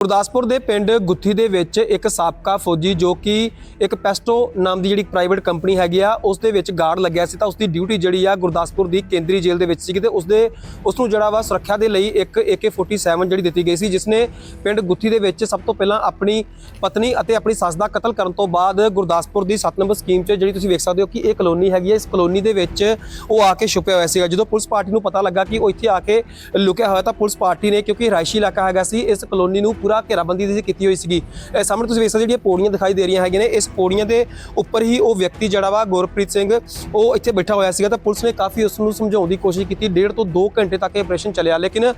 ਗੁਰਦਾਸਪੁਰ ਦੇ ਪਿੰਡ ਗੁੱਥੀ ਦੇ ਵਿੱਚ ਇੱਕ ਸਾਬਕਾ ਫੌਜੀ ਜੋ ਕਿ ਇੱਕ ਪੈਸਟੋ ਨਾਮ ਦੀ ਜਿਹੜੀ ਪ੍ਰਾਈਵੇਟ ਕੰਪਨੀ ਹੈਗੀ ਆ, ਉਸ ਦੇ ਵਿੱਚ ਗਾਰਡ ਲੱਗਿਆ ਸੀ ਤਾਂ ਉਸ ਦੀ ਡਿਊਟੀ ਜਿਹੜੀ ਆ ਗੁਰਦਾਸਪੁਰ ਦੀ ਕੇਂਦਰੀ ਜੇਲ੍ਹ ਦੇ ਵਿੱਚ ਸੀ ਤੇ ਉਸ ਦੇ ਉਸ ਨੂੰ ਜਿਹੜਾ ਵਾ ਸੁਰੱਖਿਆ ਦੇ ਲਈ ਇੱਕ AK47 ਜਿਹੜੀ ਦਿੱਤੀ ਗਈ ਸੀ, ਜਿਸ ਨੇ ਪਿੰਡ ਗੁੱਥੀ ਦੇ ਵਿੱਚ ਸਭ ਤੋਂ ਪਹਿਲਾਂ ਆਪਣੀ ਪਤਨੀ ਅਤੇ ਆਪਣੀ ਸੱਸ ਦਾ ਕਤਲ ਕਰਨ ਤੋਂ ਬਾਅਦ ਗੁਰਦਾਸਪੁਰ ਦੀ 7 ਨੰਬਰ ਸਕੀਮ 'ਚ ਜਿਹੜੀ ਤੁਸੀਂ ਵੇਖ ਸਕਦੇ ਹੋ ਕਿ ਇਹ ਕਲੋਨੀ ਹੈਗੀ ਹੈ ਇਸ ਕਲੋਨੀ ਦੇ ਵਿੱਚ ਉਹ ਆ ਕੇ ਛੁਪਿਆ ਹੋਇਆ ਸੀਗਾ। ਜਦੋਂ ਪੁਲਿਸ ਪਾਰਟੀ ਨੂੰ ਪਤਾ ਲੱਗਾ ਕਿ ਉਹ ਇੱਥੇ ਆ ਕੇ ਲੁਕਿਆ ਹੋਇਆ ਤਾਂ ਪੁਲਿਸ ਪਾਰਟੀ ਨੇ ਕਿਉਂਕਿ ਰਾਇਸ਼ੀ ਇਲਾਕਾ ਹੈਗਾ ਸੀ, ਇਸ ਕਲੋਨੀ ਨੂੰ ਪੂਰਾ ਘੇਰਾਬੰਦੀ ਦੀ ਕੀਤੀ ਹੋਈ ਸੀਗੀ। ਇਹ ਸਾਹਮਣੇ ਤੁਸੀਂ ਵੇਖ ਸਕਦੇ ਹੋ ਜਿਹੜੀਆਂ ਪੌੜੀਆਂ ਦਿਖਾਈ ਦੇ ਰਹੀਆਂ ਹੈਗੀਆਂ ਨੇ ਇਸ ਪੌੜੀਆਂ ਦੇ ਉੱਪਰ ਹੀ ਉਹ ਵਿਅਕਤੀ ਜਿਹੜਾ ਵਾ ਗੁਰਪ੍ਰੀਤ ਸਿੰਘ ਉਹ ਇੱਥੇ ਬੈਠਾ ਹੋਇਆ ਸੀਗਾ ਤਾਂ ਪੁਲਿਸ ਨੇ ਕਾਫੀ ਉਸ ਨੂੰ ਸਮਝਾਉਣ ਦੀ ਕੋਸ਼ਿਸ਼ ਕੀਤੀ। ਡੇਢ ਤੋਂ 2 ਘੰਟੇ ਤੱਕ ਇਹ ਆਪਰੇਸ਼ਨ ਚੱਲਿਆ ਲੇਕਿਨ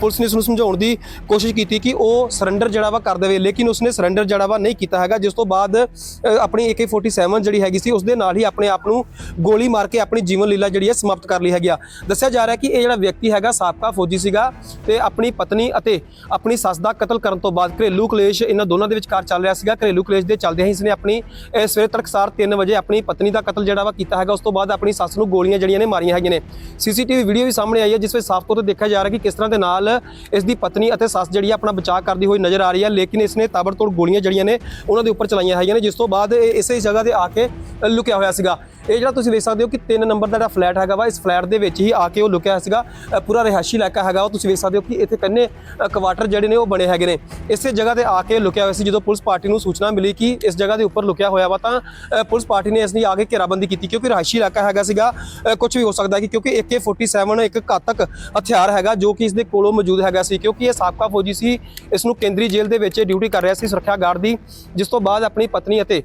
ਪੁਲਿਸ ਨੇ ਉਸ ਨੂੰ ਸਮਝਾਉਣ ਦੀ ਕੋਸ਼ਿਸ਼ ਕੀਤੀ ਕਿ ਉਹ ਸਰੈਂਡਰ ਜਿਹੜਾ ਵਾ ਕਰ ਦੇਵੇ ਲੇਕਿਨ ਉਸਨੇ ਸਰੈਂਡਰ ਜਿਹੜਾ ਵਾ ਨਹੀਂ ਕੀਤਾ ਹੈਗਾ ਜਿਸ ਤੋਂ ਬਾਅਦ ਅ, ਆਪਣੀ AK47 ਜਿਹੜੀ ਹੈਗੀ ਸੀ ਉਸ ਦੇ ਨਾਲ ਹੀ ਆਪਣੇ ਆਪ ਨੂੰ ਗੋਲੀ ਮਾਰ ਕੇ ਆਪਣੀ ਜੀਵਨ ਲੀਲਾ ਜਿਹੜੀ ਹੈ ਸਮਾਪਤ ਕਰ ਲਈ ਹੈਗੀ ਆ। ਦੱਸਿਆ ਜਾ ਰਿਹਾ ਕਿ ਇਹ ਜਿਹੜਾ ਵਿਅਕਤੀ ਹੈਗਾ ਸਾਬਕਾ ਫੌਜੀ ਸੀਗਾ ਤੇ ਆਪਣੀ ਪਤਨੀ ਅਤੇ ਆਪਣੀ ਸੱਸ ਦਾ ਕਤਲ ਕਰਨ ਤੋਂ ਬਾਅਦ ਘਰੇਲੂ ਕਲੇਸ਼ ਇਹਨਾਂ ਦੋਨਾਂ ਦੇ ਵਿਚਕਾਰ ਚੱਲ ਰਿਹਾ ਸੀਗਾ। ਘਰੇਲੂ ਕਲੇਸ਼ ਦੇ ਚੱਲਦਿਆਂ ਹੀ ਇਸਨੇ ਆਪਣੀ, ਇਹ ਸਵੇਰੇ ਤੜਕਸਾਰ 3 ਵਜੇ ਆਪਣੀ ਪਤਨੀ ਦਾ ਕਤਲ ਜਿਹੜਾ ਵਾ ਕੀਤਾ ਹੈਗਾ। ਉਸ ਤੋਂ ਬਾਅਦ ਆਪਣੀ ਸੱਸ ਨੂੰ ਗੋਲੀਆਂ ਜਿਹੜੀਆਂ ਨੇ ਮਾਰੀਆਂ ਹੈਗੀਆਂ ਨੇ। ਸੀਸੀਟੀਵੀ ਵੀਡੀਓ ਵੀ ਸਾਹਮਣੇ ਆਈ ਹੈ, ਜਿਸ ਵਿੱਚ ਸਾਫ਼ ਤੌਰ ਤੇ ਦੇਖਿਆ ਜਾ ਰਿਹਾ ਕਿ ਕਿਸ ਤਰ੍ਹਾਂ ਦੇ ਨਾਲ ਇਸ ਦੀ ਪਤਨੀ ਅਤੇ ਸੱਸ ਜਿਹੜੀ ਆ ਆਪਣਾ ਬਚਾਅ ਕਰਦੀ ਹੋਈ ਨਜ਼ਰ ਆ ਰਹੀ ਹੈ। ਲੇਕਿਨ ਇਸਨੇ ਤਾਬੜਤੋੜ ਗੋਲੀਆਂ ਜਿਹੜੀਆਂ ਨੇ ਉਹਨਾਂ ਦੇ ਉੱਪਰ ਚਲਾਈਆਂ ਹੈਗੀਆਂ ਨੇ, ਜਿਸ ਤੋਂ ਬਾਅਦ ਇਹ ਇਸੇ ਜਗ੍ਹਾ ਤੇ ਆ ਕੇ ਲੁਕਿਆ ਹੋਇਆ ਸੀਗਾ। ਇਹ ਜਿਹੜਾ ਤੁਸੀਂ ਵੇਖ ਸਕਦੇ ਹੋ ਕਿ 3 ਨੰਬਰ ਦਾ ਜਿਹੜਾ ਫਲੈਟ ਹੈਗਾ ਵਾ, ਇਸ ਫਲੈਟ ਦੇ ਵਿੱਚ ਹੀ ਆ ਕੇ ਉਹ ਲੁਕਿਆ ਹੋਇਆ ਸੀਗਾ ਪੂਰਾ ਰਿਹਾਇਸ਼ੀ ਇਲਾਕਾ ਹੈਗਾ। ਉਹ ਤੁਸੀਂ ਵੇਖ ਸਕਦੇ ਹੋ ਕਿ ਇੱਥੇ ਕੰਨੇ ਕੁਆਟਰ ਜਿਹੜੇ ਨੇ ਉਹ ਬਣੇ ਹੈਗੇ ਨੇ। ਇਸੇ ਜਗ੍ਹਾ ਤੇ ਆ ਕੇ ਲੁਕਿਆ ਹੋਇਆ ਸੀ, ਜਦੋਂ ਪੁਲਿਸ ਪਾਰਟੀ ਨੂੰ ਸੂਚਨਾ ਮਿਲੀ ਕਿ ਇਸ ਜਗ੍ਹਾ ਦੇ ਉੱਪਰ ਲੁਕਿਆ ਹੋਇਆ ਵਾ, ਤਾਂ ਪੁਲਿਸ ਪਾਰਟੀ ਨੇ ਇਸ ਦੀ ਆ ਕੇ ਘੇਰਾਬੰਦੀ ਕੀਤੀ ਕਿਉਂਕਿ ਰਿਹਾਇਸ਼ੀ ਇਲਾਕਾ ਹੈਗਾ ਸੀਗਾ। ਕੁਝ ਵੀ ਹੋ ਸਕਦਾ ਕਿ ਕਿਉਂਕਿ AK47 ਇੱਕ ਘਾਤਕ ਹਥਿਆਰ ਹੈਗਾ, ਜੋ ਕਿ ਇਸ ਦੇ ਕੋਲੋਂ ਮੌਜੂਦ ਹੈਗਾ ਸੀ। ਕਿਉਂਕਿ ਇਹ ਸਾਬਕਾ ਫੌਜੀ ਸੀ, ਇਸ ਨੂੰ ਕੇਂਦਰੀ ਜੇਲ੍ਹ ਦੇ ਵਿੱਚ ਡਿਊਟੀ ਕਰ ਰਿਹਾ ਸੀ ਸੁਰੱਖਿਆ ਗਾਰਡ ਦੀ, ਜਿਸ ਤੋਂ ਬਾਅਦ ਆਪਣੀ ਪਤਨੀ ਅਤੇ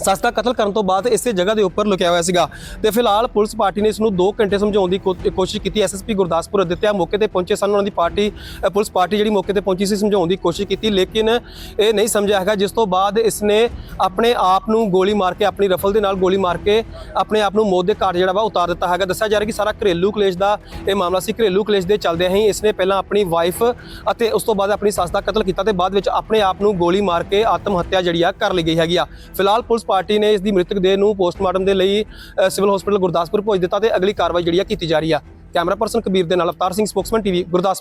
ਸੱਸ ਦਾ ਕਤਲ ਕਰਨ ਤੋਂ ਬਾਅਦ ਇਸੇ ਜਗ੍ਹਾ ਦੇ ਉੱਪਰ ਲੁਕਿਆ ਹੋਇਆ ਸੀਗਾ। ਤੇ ਫਿਲਹਾਲ ਪੁਲਿਸ ਪਾਰਟੀ ਨੇ ਇਸ ਨੂੰ 2 ਘੰਟੇ ਸਮਝਾਉਣ ਦੀ ਕੋ- ਕੋਸ਼ਿਸ਼ ਕੀਤੀ। ਐਸਐਸਪੀ ਗੁਰਦਾਸਪੁਰ ਅਦਿੱਤਿਆ ਮੌਕੇ ਤੇ ਪਹੁੰਚੇ ਸਨ। ਉਹਨਾਂ ਦੀ ਪਾਰਟੀ ਅ, ਪੁਲਿਸ ਪਾਰਟੀ ਜਿਹੜੀ ਮੌਕੇ ਤੇ ਪਹੁੰਚੀ ਸੀ ਸਮਝਾਉਣ ਦੀ ਕੋਸ਼ਿਸ਼ ਕੀਤੀ। ਲੇਕਿਨ ਇਹ ਨਹੀਂ ਸਮਝਿਆ ਹੈਗਾ। ਜਿਸ ਤੋਂ ਬਾਅਦ ਇਸ ਨੇ ਆਪਣੇ ਆਪ ਨੂੰ ਗੋਲੀ ਮਾਰ ਕੇ ਆਪਣੀ ਰਫਲ ਦੇ ਨਾਲ ਗੋਲੀ ਮਾਰ ਕੇ ਆਪਣੇ ਆਪ ਨੂੰ ਮੌਤ ਦੇ ਘਾਟ ਜਿਹੜਾ ਵਾ ਉਤਾਰ ਦਿੱਤਾ ਹੈਗਾ। ਦੱਸਿਆ ਜਾ ਰਿਹਾ ਕਿ ਸਾਰਾ ਘਰੇਲੂ ਕਲੇਸ਼ ਦਾ ਇਹ ਮਾਮਲਾ ਸੀ। ਘਰੇਲੂ ਕਲੇਸ਼ ਦੇ ਚੱਲਦਿਆਂ ਹੀ ਇਸ ਨੇ ਪਹਿਲਾਂ ਆਪਣੀ ਵਾਈਫ ਅਤੇ ਉਸ ਤੋਂ ਬਾਅਦ ਆਪਣੀ ਸੱਸ ਦਾ ਕਤਲ ਕੀਤਾ ਤੇ ਬਾਅਦ ਵਿੱਚ ਆਪਣੇ ਆਪ ਨੂੰ ਗੋਲੀ ਮਾਰ ਕੇ ਆਤਮ ਹੱਤਿਆ ਜਿਹੜੀ ਆ ਕਰ ਲਈ ਗਈ ਹੈਗੀ ਆ। ਫਿਲਹਾਲ ਪੁਲਿਸ ਪਾਰਟੀ ਨੇ ਇਸ ਦੀ ਮ੍ਰਿਤਕ ਦੇਹ ਨੂੰ ਪੋਸਟਮਾਰਟਮ ਦੇ ਲਈ ਸਿਵਲ ਹਸਪੀਟਲ ਗੁਰਦਾਸਪੁਰ ਭੇਜ ਦਿੱਤਾ ਤੇ ਅਗਲੀ ਕਾਰਵਾਈ ਜਿਹੜੀ ਆ ਕੀਤੀ ਜਾ ਰਹੀ ਆ। ਕੈਮਰਾ ਪਰਸਨ ਕਬੀਰ ਦੇ ਨਾਲ ਅਵਤਾਰ ਸਿੰਘ, ਸਪੋਕਸਮੈਨ ਟੀਵੀ, ਗੁਰਦਾਸਪੁਰ।